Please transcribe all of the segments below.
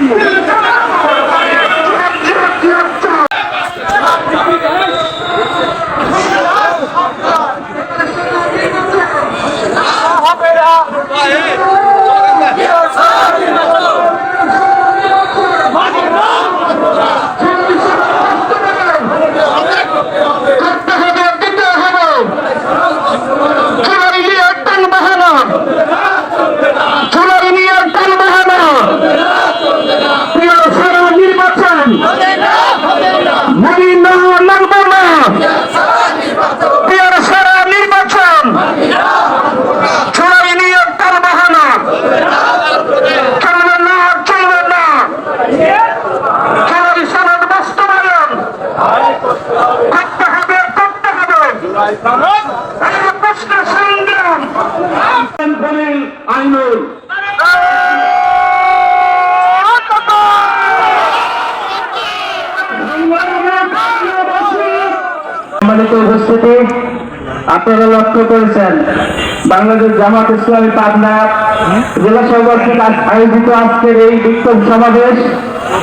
Yeah. আপনারা লক্ষ্য করেছেন, বাংলাদেশ জামাত ইসলামী পাবনা জেলা সভাপতি থেকে আয়োজিত আজকের এই বিক্ষোভ সমাবেশ।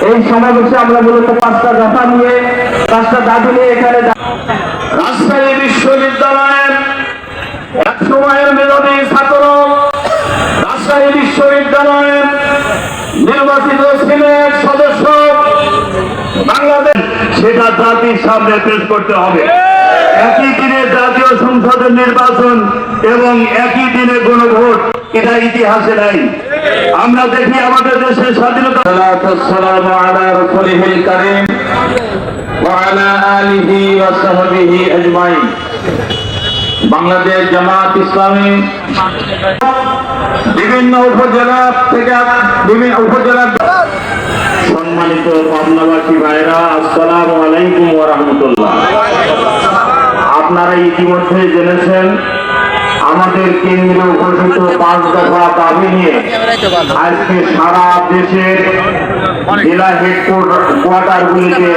এই সমাবেশে আমরা মূলত পাঁচটা দফা নিয়ে, পাঁচটা দাবি নিয়ে এখানে রাজশাহী বিশ্ববিদ্যালয়ের এক সময়ের মেধাবী ছাত্র রাজশাহী বিশ্ববিদ্যালয়ের নির্বাচিত সিনেট সদস্য বাংলাদেশ। সেটা জাতির সামনে পেশ করতে হবে। একই দিনে জাতীয় সংসদের নির্বাচন এবং একই দিনে গণভোট, এটা ইতিহাসে নাই। আমরা দেখি আমাদের দেশের স্বাধীনতা। আলিহি ভাই, বাংলাদেশ জামাত ইসলামী বিভিন্ন উপজেলা থেকে বিভিন্ন উপজেলা সম্মানিত পাবনাবাসী ভাইরা আসসালাম আলাইকুম ওরহমতুল্লাহ আপনারা ইতিমধ্যে জেনেছেন আমাদের কেন্দ্রীয় ঘোষিত পাঁচ দফা দাবি নিয়ে আজকে সারা দেশের জেলা হেডকোয়ার্টার গুলিতে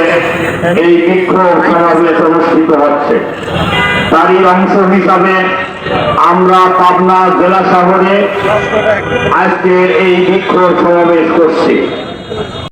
এই বিক্ষোভ সমাবেশ অনুষ্ঠিত হচ্ছে। তারই অংশ হিসাবে আমরা পাবনা জেলা শহরে আজকে এই বিক্ষোভ সমাবেশ করছি।